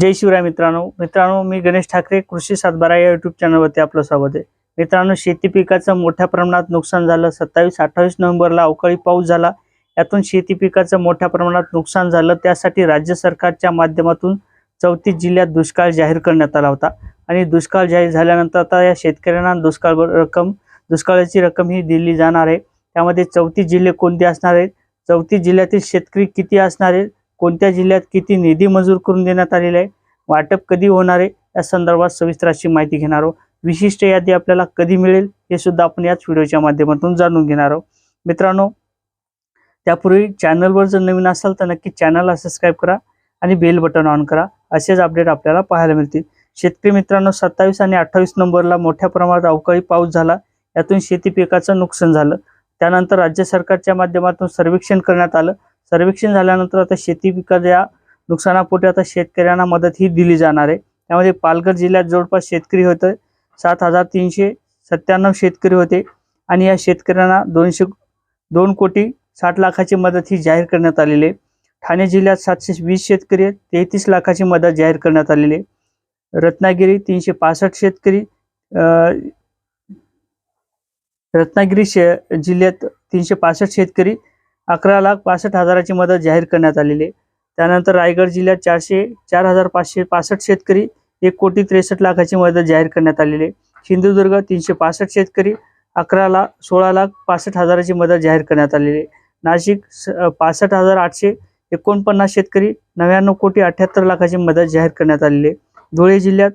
जय शिवराय मित्रांनो. मित्रांनो मी गणेश ठाकरे कृषी सातबारा या युट्यूब चॅनलवरती आपलं स्वागत आहे. मित्रांनो शेती पिकाचं मोठ्या प्रमाणात नुकसान झालं. सत्तावीस अठ्ठावीस नोव्हेंबरला अवकाळी पाऊस झाला. यातून शेती पिकाचं मोठ्या प्रमाणात नुकसान झालं. त्यासाठी राज्य सरकारच्या माध्यमातून चौतीस जिल्ह्यात दुष्काळ जाहीर करण्यात आला होता. आणि दुष्काळ जाहीर झाल्यानंतर आता या शेतकऱ्यांना दुष्काळ रक्कम दुष्काळाची रक्कम ही दिली जाणार आहे. त्यामध्ये चौतीस जिल्हे कोणते असणार आहेत? चौतीस जिल्ह्यातील शेतकरी किती असणार आहेत? कोणत्या जिल्ह्यात किती निधी मंजूर करून देण्यात आलेला आहे? वाटप कधी होणार आहे? या संदर्भात सविस्तर अशी माहिती घेणार आहोत. विशिष्ट यादी आपल्याला कधी मिळेल? हे सुद्धा आपण याच व्हिडिओच्या माध्यमातून जाणून घेणार आहोत. मित्रांनो त्यापूर्वी चॅनलवर जर नवीन असाल तर नक्की चॅनलला सबस्क्राईब करा आणि बेल बटन ऑन करा. असेच अपडेट आपल्याला पाहायला मिळतील. शेतकरी मित्रांनो सत्तावीस आणि अठ्ठावीस नंबरला मोठ्या प्रमाणात अवकाळी पाऊस झाला. यातून शेती पिकाचं नुकसान झालं. त्यानंतर राज्य सरकारच्या माध्यमातून सर्वेक्षण करण्यात आलं. सर्वेक्षण झाल्यानंतर आता शेती पिकाच्या नुकसानापोटी आता शेतकऱ्यांना मदत ही दिली जाणार आहे. त्यामध्ये पालघर जिल्ह्यात जवळपास शेतकरी होते. सात हजार तीनशे सत्त्याण्णव शेतकरी होते. आणि या शेतकऱ्यांना दोनशे दोन कोटी साठ लाखाची मदत ही जाहीर करण्यात आलेली आहे. ठाणे जिल्ह्यात सातशे वीस शेतकरी तेहतीस लाखाची मदत जाहीर करण्यात आलेली आहे. रत्नागिरी तीनशे पासष्ट शेतकरी रत्नागिरी शे जिल्ह्यात तीनशे पासष्ट शेतकरी अकरा लाख पासष्ट हजाराची मदत जाहीर करण्यात आलेली आहे. त्यानंतर रायगड जिल्ह्यात चारशे चार हजार पाचशे पासष्ट शेतकरी एक कोटी त्रेसष्ट लाखाची मदत जाहीर करण्यात आलेली आहे. सिंधुदुर्ग तीनशे पासष्ट शेतकरी अकरा लाख सोळा लाख पासष्ट हजाराची मदत जाहीर करण्यात आलेली आहे. नाशिक स- पासष्ट हजार आठशे एकोणपन्नास शेतकरी नव्याण्णव कोटी अठ्याहत्तर लाखाची मदत जाहीर करण्यात आलेली आहे. धुळे जिल्ह्यात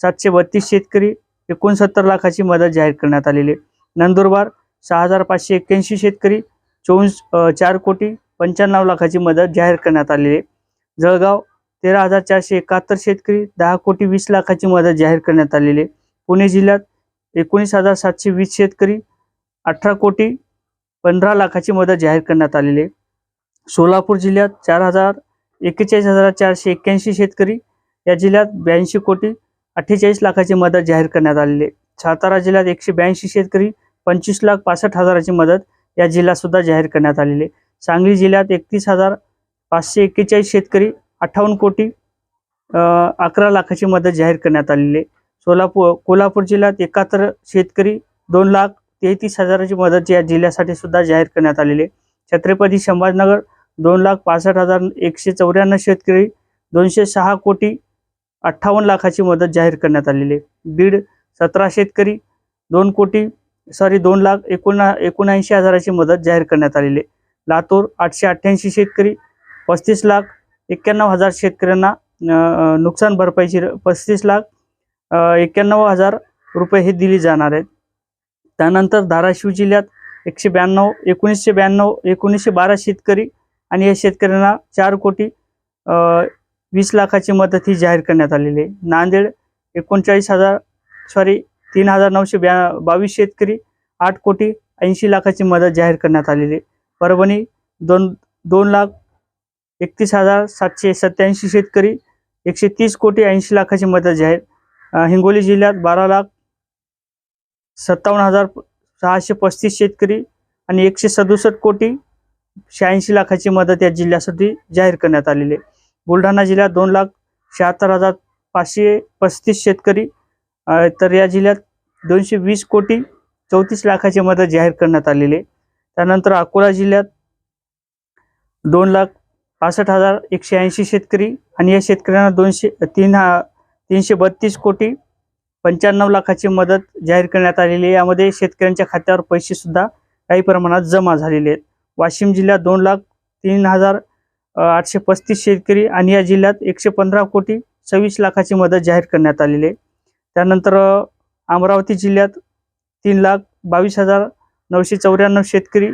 सातशे बत्तीस शेतकरी एकोणसत्तर लाखाची मदत जाहीर करण्यात आलेली आहे. नंदुरबार सहा हजार पाचशे एक्क्याऐंशी शेतकरी चोवीस चार कोटी पंच्याण्णव लाखाची मदत जाहीर करण्यात आलेली आहे. जळगाव तेरा हजार चारशे एकाहत्तर शेतकरी दहा कोटी वीस लाखाची मदत जाहीर करण्यात आलेली आहे. पुणे जिल्ह्यात एकोणीस हजार सातशे वीस शेतकरी अठरा कोटी पंधरा लाखाची मदत जाहीर करण्यात आलेली आहे. सोलापूर जिल्ह्यात चार हजार एक्केचाळीस हजार चारशे एक्क्याऐंशी शेतकरी या जिल्ह्यात ब्याऐंशी कोटी अठ्ठेचाळीस लाखाची मदत जाहीर करण्यात आलेली आहे. सातारा जिल्ह्यात एकशे ब्याऐंशी शेतकरी पंचवीस लाख पासष्ट हजाराची मदत या जिल्हासुद्धा जाहीर करण्यात आलेले सांगली जिल्ह्यात एकतीस हजार पाचशे एक्केचाळीस शेतकरी अठ्ठावन्न कोटी अकरा लाखाची मदत जाहीर करण्यात आलेली आहे. सोलापूर कोल्हापूर जिल्ह्यात एकाहत्तर शेतकरी दोन लाख तेहतीस हजाराची मदत या जिल्ह्यासाठी सुद्धा जाहीर करण्यात आलेली आहे. छत्रपती संभाजनगर दोन लाख पासष्ट हजार एकशे चौऱ्याण्णव शेतकरी दोनशे सहा कोटी अठ्ठावन्न लाखाची मदत जाहीर करण्यात आलेली आहे. बीड सतरा शेतकरी दोन कोटी सॉरी दोन लाख एकोणा एकोणऐंशी हजाराची मदत जाहीर करण्यात आलेली आहे. लातूर आठशे अठ्ठ्याऐंशी शेतकरी पस्तीस लाख एक्क्याण्णव हजार शेतकऱ्यांना नुकसान भरपाईची र- पस्तीस लाख एक्क्याण्णव हजार रुपये हे दिली जाणार आहेत. त्यानंतर धाराशिव जिल्ह्यात एकशे ब्याण्णव एकोणीसशे ब्याण्णव एकोणीसशे बारा शेतकरी आणि या शेतकऱ्यांना चार कोटी वीस लाखाची मदत ही जाहीर करण्यात आलेली आहे. नांदेड एकोणचाळीस हजार सॉरी तीन हजार नऊशे ब्या बावीस शेतकरी आठ कोटी ऐंशी लाखाची मदत जाहीर करण्यात आलेली आहे. परभणी दोन दोन लाख एकतीस हजार सातशे सत्याऐंशी शेतकरी एकशे तीस कोटी ऐंशी लाखाची मदत जाहीर हिंगोली जिल्ह्यात बारा लाख सत्तावन्न हजार सहाशे पस्तीस शेतकरी आणि एकशे सदुसष्ट कोटी शहाऐंशी लाखाची मदत या जिल्ह्यासाठी जाहीर करण्यात आलेली आहे. बुलढाणा जिल्ह्यात दोन लाख शहात्तर हजार पाचशे पस्तीस शेतकरी तर या जिल्ह्यात दोनशे वीस कोटी चौतीस लाखाची मदत जाहीर करण्यात आलेली आहे. त्यानंतर अकोला जिल्ह्यात दोन लाख पासष्ट हजार एकशे ऐंशी शेतकरी आणि या शेतकऱ्यांना दोनशे तीन हा तीनशे बत्तीस कोटी पंच्याण्णव लाखाची मदत जाहीर करण्यात आलेली आहे. यामध्ये शेतकऱ्यांच्या खात्यावर पैसेसुद्धा काही प्रमाणात जमा झालेले आहेत. वाशिम जिल्ह्यात दोन लाख तीन हजार आठशे पस्तीस शेतकरी आणि या जिल्ह्यात एकशे पंधरा कोटी सव्वीस लाखाची मदत जाहीर करण्यात आलेली आहे. त्यानंतर अमरावती जिल्ह्यात तीन लाख बावीस हजार नऊशे चौऱ्याण्णव शेतकरी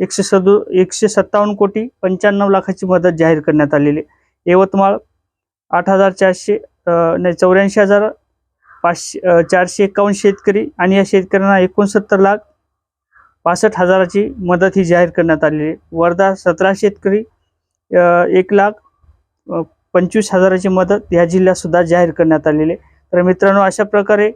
एकशे सदु एकशे सत्तावन्न कोटी पंच्याण्णव लाखाची मदत जाहीर करण्यात आलेली आहे. यवतमाळ आठ हजार चारशे नाही चौऱ्याऐंशी हजार पाचशे चारशे एकावन्न शेतकरी आणि या शेतकऱ्यांना एकोणसत्तर लाख पासष्ट हजाराची मदत ही जाहीर करण्यात आलेली आहे. वर्धा सतरा शेतकरी एक लाख पंचवीस हजाराची मदत या जिल्ह्यातसुद्धा जाहीर करण्यात आलेली आहे. तर मित्रांनो अशा प्रकारे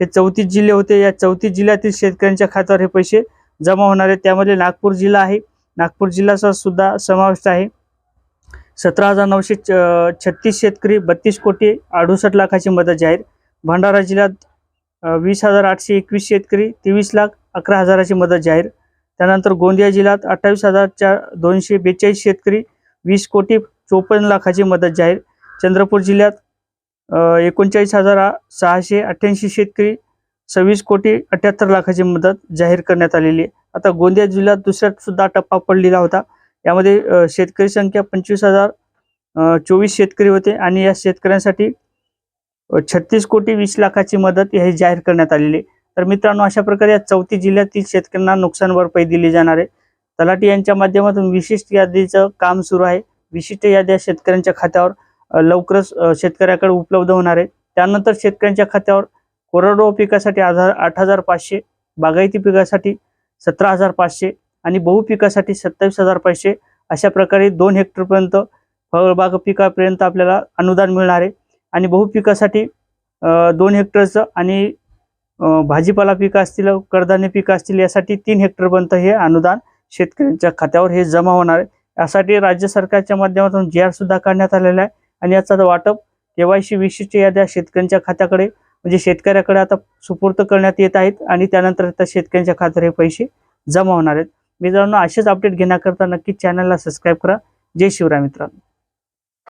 हे चौतीस जिल्हे होते. या चौतीस जिल्ह्यातील शेतकऱ्यांच्या खात्यावर हे पैसे जमा होणार आहेत. त्यामध्ये नागपूर जिल्हा आहे. नागपूर जिल्ह्याचा सुद्धा समावेश आहे. सतरा हजार नऊशे च- छत्तीस शेतकरी बत्तीस कोटी अडुसष्ट लाखाची मदत जाहीर. भंडारा जिल्ह्यात वीस हजार आठशे एकवीस शेतकरी तेवीस लाख अकरा हजाराची मदत जाहीर. त्यानंतर गोंदिया जिल्ह्यात अठ्ठावीस हजार चार दोनशे बेचाळीस शेतकरी वीस कोटी चोपन्न लाखाची मदत जाहीर. चंद्रपूर जिल्ह्यात एकोणचाळीस हजार सहाशे अठ्ठ्याऐंशी शेतकरी सव्वीस कोटी अठ्याहत्तर लाखाची मदत जाहीर करण्यात आलेली आहे. आता गोंदिया जिल्ह्यात दुसऱ्यात सुद्धा टप्पा पडलेला होता. यामध्ये शेतकरी संख्या पंचवीस हजार चोवीस शेतकरी होते आणि या शेतकऱ्यांसाठी छत्तीस कोटी वीस लाखाची मदत हे जाहीर करण्यात आलेली तर मित्रांनो अशा प्रकारे या चौथी जिल्ह्यातील शेतकऱ्यांना नुकसान भरपाई दिली जाणार आहे. तलाठी यांच्या माध्यमातून विशिष्ट यादीचं काम सुरू आहे. विशिष्ट याद्या शेतकऱ्यांच्या खात्यावर लवकरच शेतकऱ्याकडे उपलब्ध होणार आहे. त्यानंतर शेतकऱ्यांच्या खात्यावर कोरडवाहू पिकासाठी आधार आठ हजार पाचशे बागायती पिकासाठी सतरा हजार पाचशे आणि बहु पिकासाठी सत्तावीस हजार पाचशे अशा प्रकारे दोन हेक्टरपर्यंत फळबाग पिकापर्यंत आपल्याला अनुदान मिळणार आहे. आणि बहु पिकासाठी दोन हेक्टरचं आणि भाजीपाला पिकं असतील कडधान्य पिकं असतील यासाठी तीन हेक्टरपर्यंत हे अनुदान शेतकऱ्यांच्या खात्यावर हे जमा होणार आहे. यासाठी राज्य सरकारच्या माध्यमातून जी आर सुद्धा काढण्यात आलेला आहे. आणि याचं वाटप केवायसी विशिष्ट याद्या शेतकऱ्यांच्या खात्याकडे म्हणजे शेतकऱ्याकडे आता सुपूर्त करण्यात येत आहेत आणि त्यानंतर त्या शेतकऱ्यांच्या खात्यावर हे पैसे जमा होणार आहेत. मित्रांनो असेच अपडेट घेण्याकरता नक्कीच चॅनलला सबस्क्राईब करा. जय शिवराय मित्रांनो.